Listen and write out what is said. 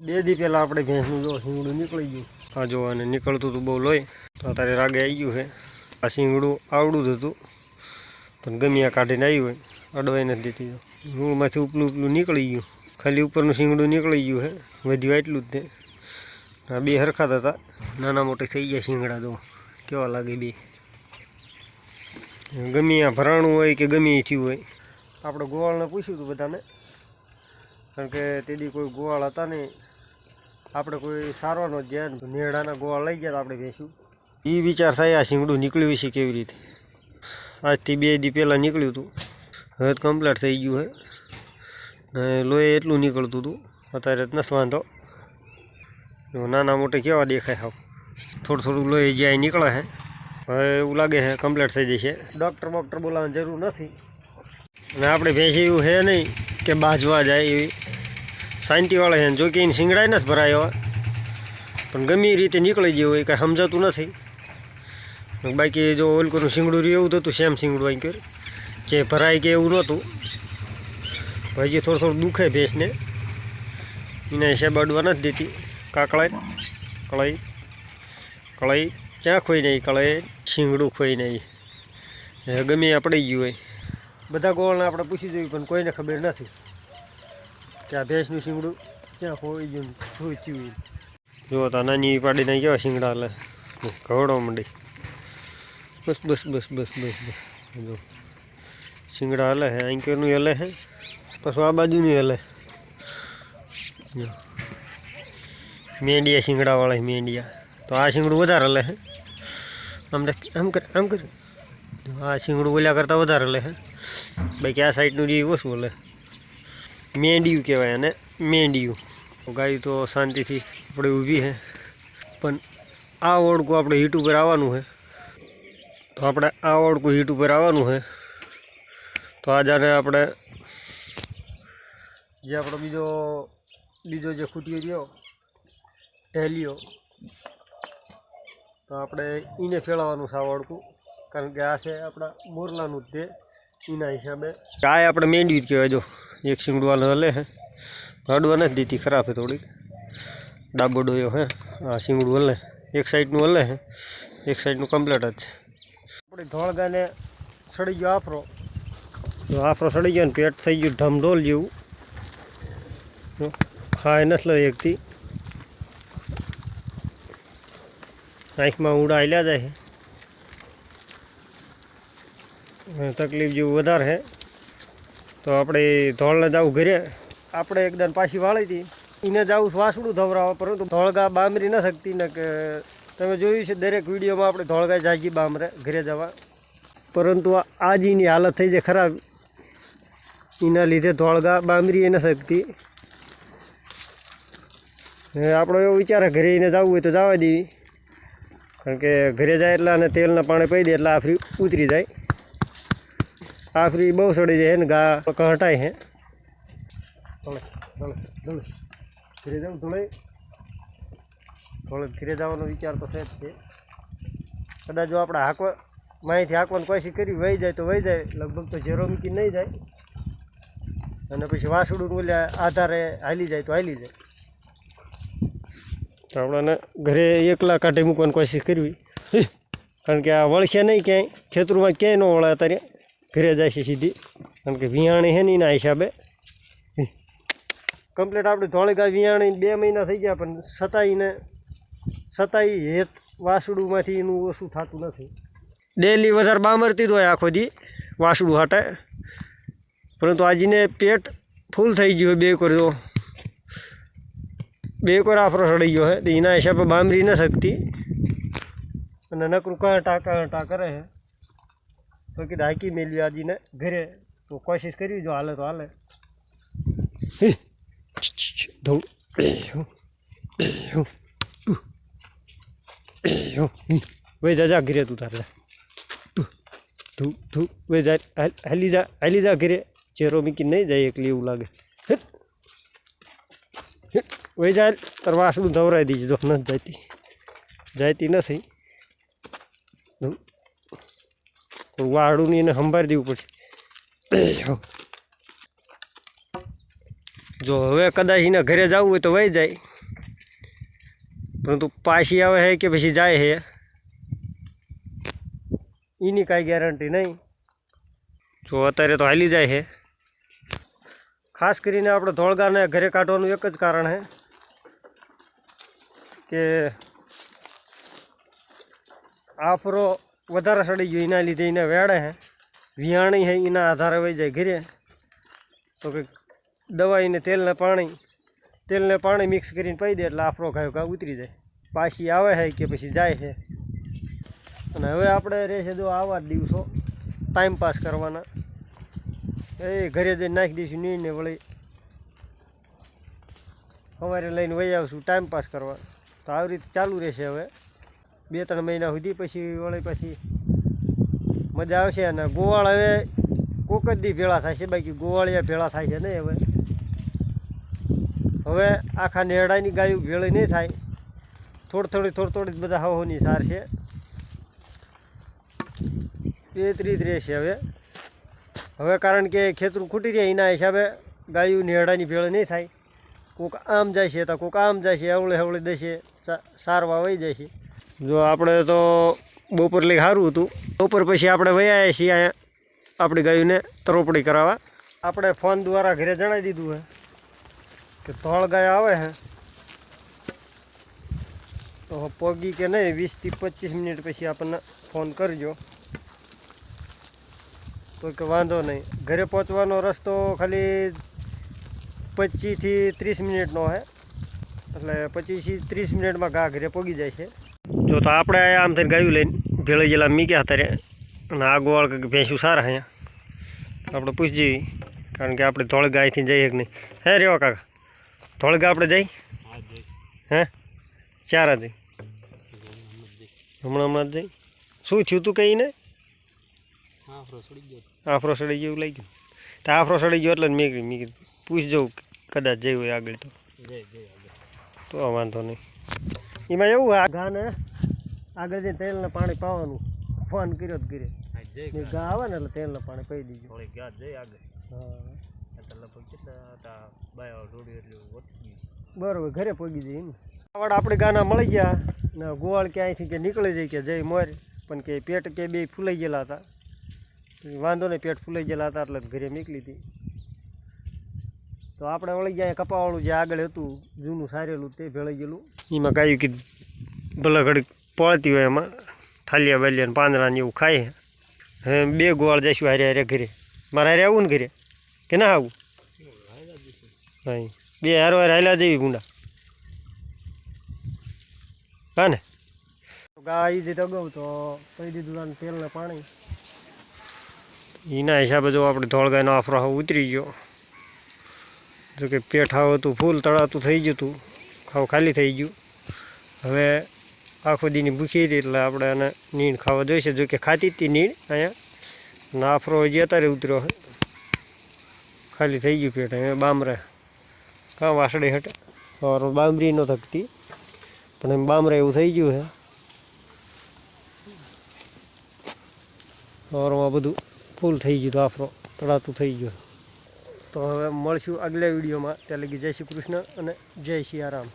બે દી પહેલાં આપણે ભેંસનું જો શીંગડું નીકળી ગયું. આ જો અને નીકળતું હતું બહુ લોહી. તો અત્યારે રાગે આવી ગયું છે. આ શીંગડું આવડું જ હતું. પણ ગમ્યા કાઢીને આવ્યું હોય. અડવાઈ નથી દીધી મૂળમાંથી ઉપલું ઉપલું નીકળી ગયું. ખાલી ઉપરનું શીંગડું નીકળી ગયું છે. વધ્યું એટલું જ તે. આ બે હરખાત હતા. નાના મોટા થઈ ગયા શીંગડા તો. કેવા લાગે બે. ગમે આ ભરાણું હોય કે ગમે એ થયું હોય. આપણે ગોવાળને પૂછ્યું હતું બધાને. કારણ કે તેદી કોઈ ગોવાળ હતા નહીં. આપણે કોઈ સારવાનો ગયા નેડાના ગોળા લઈ ગયા તો આપણે બેસ્યું એ વિચાર થયા શીંગડું નીકળ્યું છે કેવી રીતે? આજથી બે દી પહેલાં નીકળ્યું હતું. હવે તો કમ્પ્લીટ થઈ ગયું હે. ને લોહી એટલું નીકળતું હતું. અત્યારે નથી વાંધો. જો નાના મોટે કેવા દેખાય હાવ થોડું થોડું લોહી જ્યાં નીકળે છે હવે એવું લાગે છે કમ્પ્લીટ થઈ જશે. ડૉક્ટર બોક્ટર બોલાવવાની જરૂર નથી. અને આપણે ભેંસી એવું છે નહીં કે બાજવા જાય એવી. શાંતિવાળા છે જો કે એને શિંગડાય નથી ભરાયો. પણ ગમે એ રીતે નીકળી ગયું હોય કાંઈ સમજાતું નથી. બાકી જો ઓલકોનું શિંગડું રહ્યું એવું હતું સેમ શિંગડું અહીં કર્યું કે ભરાય કે એવું નહોતું. હજી થોડું થોડું દુખે ભેંસને. એને હિસાબ અડવા નથી દેતી. કાકળાઈ કળાઈ કળાઈ ક્યાં ખોઈ નહીં કળાઈ શિંગડું ખોઈ નહીં એ ગમે એ પડી ગયું હોય. બધા ગોળને આપણે પૂછી જોયું, પણ કોઈને ખબર નથી. આ ભેંસનું શીંગડું ક્યાં ખોઈ ગયું ને શું થયું જો તા નાની પાડીને કેવા શીંગડા લે. ઘવડો મંડી. બસ બસ બસ બસ બસ બસ. જો. શીંગડા હલે હે એન્કરનું હલે હે, પછી આ બાજુનું હલે. મેંડિયા શીંગડાવાળા મેંડિયા. તો આ શીંગડું વધારે લે હે. આમ આમ કર આમ કર. આ શીંગડું બોલ્યા કરતાં વધારે લે હે. બાકી આ સાઈડનું જે ઓછું હલે. મેંડિયું કહેવાય અને મેંડિયું. ગાય તો શાંતિથી આપણે ઊભી છે પણ આ ઓળખું આપણે હીટ ઉપર આવવાનું છે તો આપણે આ ઓળકું હીટ ઉપર આવવાનું છે તો આ જાણે આપણે, જે આપણો બીજો બીજો જે ખૂટ્યો રહ્યો ટેલિયો તો આપણે એને આ ઓળકું કારણ કે આ છે આપણા મોરલાનું જ તે. એના હિસાબે. ચાય આપણે મેંડવી જ કહેવાય જો. એક શીંગડું વાળો હલે હે. રડવા નથી દીધી ખરાબ હે થોડીક. ડાબોડોયો હે. આ શીંગડું હલે એક સાઈડનું હલે હે. એક સાઈડનું કમ્પ્લેટ જ છે. આપણે ધોળગાને સડી ગયો આફરો. તો આફરો સડી ગયો ને પેટ થઈ ગયું ઢમઢોલ જેવું. ખાય નથી લો એકથી. આંખમાં ઉડા આલ્યા જાય છે અને તકલીફ જેવું વધારે છે. તો આપણે ધોળને જવું ઘરે. આપણે એકદમ પાછી વાળી હતી. એને જવું વાસડું ધવરાવા, પરંતુ ધોળગા બામરી ન શકતી ને કે તમે જોયું છે દરેક વિડીયોમાં આપણે ધોળગા જાગી બામરે ઘરે જવા. પરંતુ આ આજીની હાલત થઈ છે ખરાબ. એના લીધે ધોળગા બામરી ન શકતી. આપણો એવો વિચાર ઘરે એને જવું હોય તો જવા દેવી. કારણ કે ઘરે જાય એટલે અને તેલના પાણી પી દે એટલે આફરી ઉતરી જાય. આફરી બહુ સડી જાય ને ગા હટાય હે ધોળે ધોળે ધોળે. ઘરે જવું ધોળે. ધોળે ઘરે જવાનો વિચાર તો છે જ છે. કદાચ જો આપણે હાંકવા માહિતી હાંકવાની કોશિશ કરી વહી જાય તો વહી જાય. લગભગ તો ઝેરો મૂકી નહીં જાય. અને પછી વાસુડું બોલ્યા આધારે હાલી જાય તો હાલી જાય. તો આપણાને ઘરે એકલા કાઢી મૂકવાની કોશિશ કરવી. કારણ કે આ વળશે નહીં ક્યાંય. ખેતરમાં ક્યાંય ન વળાય અત્યારે. ઘરે જાય છે સીધી. કારણ કે વિયાણી છે ને એના હિસાબે. કમ્પ્લીટ આપણે ધોળીગા વિયાણી બે મહિના થઈ ગયા, પણ છતાંય છતાંય હેત વાસડુંમાંથી એનું ઓછું થતું નથી. ડેલી વધારે બામરતી જ હોય આખો દી, વાસડું હાટે. પરંતુ આજને પેટ ફૂલ થઈ ગયું બે કોર જો. બે કોર આફરો સડી ગયો હે એના હિસાબે બામરી ન શકતી. અને નકરું કાંટા કાંટા કરે છે તો કીધું, હાકી મેલ્યું આજીને ઘરે. તો કોશિશ કરી જો હાલે તો હાલે. ધોળ ભાઈ જા જા ઘરે તું તારે તું તું, ભાઈ જા, હાલ- જા, હાલી જા ઘરે. ચહેરો મીકી નહીં જાય એકલી એવું લાગે. વહી જાય તાર વાસણું ધવરાઈ દીજે નથી જાતી જાતી નથી થોડું વાળું એને સંભાળી દેવું પડશે. જો હવે કદાચ એના ઘરે જવું હોય તો વહી જાય. પરંતુ પાછી આવે છે કે પછી જાય છે એની કાંઈ ગેરંટી નહીં. જો અત્યારે તો હાલી જાય છે ખાસ કરીને આપણે ધોળગાને ઘરે કાઢવાનું એક જ કારણ છે કે આફરો વધારે સડી ગયો, એના લીધે એને વેડે હે. વિયાણી હે, એના આધારે વહી જાય ઘરે. તો કે દવાઈને તેલને પાણી તેલને પાણી મિક્સ કરીને પાઈ દે એટલે આફરો ખાયો ઘા ઉતરી જાય. પાછી આવે છે કે પછી જાય છે અને હવે આપણે રહેશે જો આવા દિવસો ટાઈમ પાસ કરવાના. એ ઘરે જઈને નાખી દઈશું ને વળી. સવારે લઈને વહી આવશું ટાઈમ પાસ કરવા. તો આવી રીતે ચાલુ રહેશે હવે. બે ત્રણ મહિના સુધી પછી વળી પછી મજા આવશે અને ગોવાળ હવે કોક જ દી ભેળા થાય છે, બાકી ગોવાળિયા ભેળા થાય છે નહીં હવે. હવે આખા નેરડાની ગાયું ભેળી નહીં થાય. થોડી થોડી થોડી થોડી બધા હવોની સાર છે. એ જ રીત રહેશે હવે. હવે કારણ કે ખેતરું ખૂટી રહ્યા એના હિસાબે ગાયું નેરડાની ભેળ નહીં થાય. કોક આમ જાય છે તો કોક આમ જાય છે અવળે હવળે દેશે સારવા વહી જાય છે. જો આપણે તો બપોર લઈ સારું હતું. બપોર પછી આપણે વયા છીએ અહીંયા આપણી ગાયોને તરોપડી કરાવવા. આપણે ફોન દ્વારા ઘરે જણાવી દીધું હે કે ત્રણ ગાય આવે છે તો પગી કે નહીં, વીસથી પચીસ મિનિટ પછી આપણને ફોન કરજો. તો કે વાંધો નહીં. ઘરે પહોંચવાનો રસ્તો ખાલી પચીસથી ત્રીસ મિનિટનો છે એટલે પચીસથી ત્રીસ મિનિટમાં ઘા ઘરે પોગી જાય છે. જો તો આપણે આયા આમ થઈને ગાયું લઈને ભેળી જેલા મીક્યા હતા રે અને આગોવાળ કંઈક ભેંસું સારા અહીંયા. આપણે પૂછજી કારણ કે આપણે ધોળ ગાયથી જઈએ કે નહીં. હે રેવા કાકા. ધોળ ગા આપણે જઈ? હે? ચાર હતી હમણાં હમણાં જ જઈ? શું થયું તું કહીને આફરો સડી જેવું લઈ ગયું તો આફરો સડી ગયો એટલે મેં કીધું મેં કીધું પૂછજો કદાચ જઈ હોય આગળ તો. તો વાંધો નહીં. એમાં એવું આ ઘાને આગળ જઈને તેલને પાણી પાવાનું. ફોન કર્યો જ ઘરે. ઘા. આવે ને એટલે તેલને પાણી પી દીજો. હા. બરોબર ઘરે પગી જઈ ને વાળ આપણે ગાના મળી ગયા ને ગોવાળ ક્યાંયથી કે નીકળી જાય કે જય મોર પણ કે પેટ કે બે ફૂલાઈ ગયેલા હતા. વાંધો નહીં પેટ ફૂલાઈ ગયેલા હતા એટલે ઘરે નીકળી હતી. તો આપણે વળી ગયા કપાવાળું જે આગળ હતું જૂનું સારેલું તે ભેળાઈ ગયેલું. એમાં ગાયું કે ભલે ઘડીક પળતી હોય એમાં ઠાલિયા બાલિયા ને પાંદડા ને એવું ખાય. હે બે ગોળ જઈશું હારે હારે ઘરે. મારે હારે આવું ને ઘરે? કે ના આવું? હા બે હારો હારે હાલ્યા જેવી ગુંડા. હા ને? ગાય જે અગાઉ તો કહી દીધું તાને તેલ ને પાણી. એના હિસાબે જો આપણે ધોળગાયનો આફરો ઉતરી ગયો. જો કે પેટ હાવ હતું, ફૂલ તળાતું થઈ ગયું હતું, ખાવ ખાલી થઈ ગયું. હવે આખો દીની ભૂખી હતી એટલે આપણે એને નીણ ખાવા જોઈશે. જો કે ખાતી હતી નીણ, અહીંયા નાફરો હજી અત્યારે ઉતર્યો ખાલી થઈ ગયું પેટ અહીંયા બામરે. કાં વાસળી હટે? બામરી ન થકતી. પણ એમ બામરે એવું થઈ ગયું છે. સવારમાં બધું ફૂલ થઈ ગયું આફરો તળાતું થઈ ગયું તો હવે મળશું આગલા વિડીયોમાં. ત્યાં લગી જય શ્રી કૃષ્ણ અને જય સિયારામ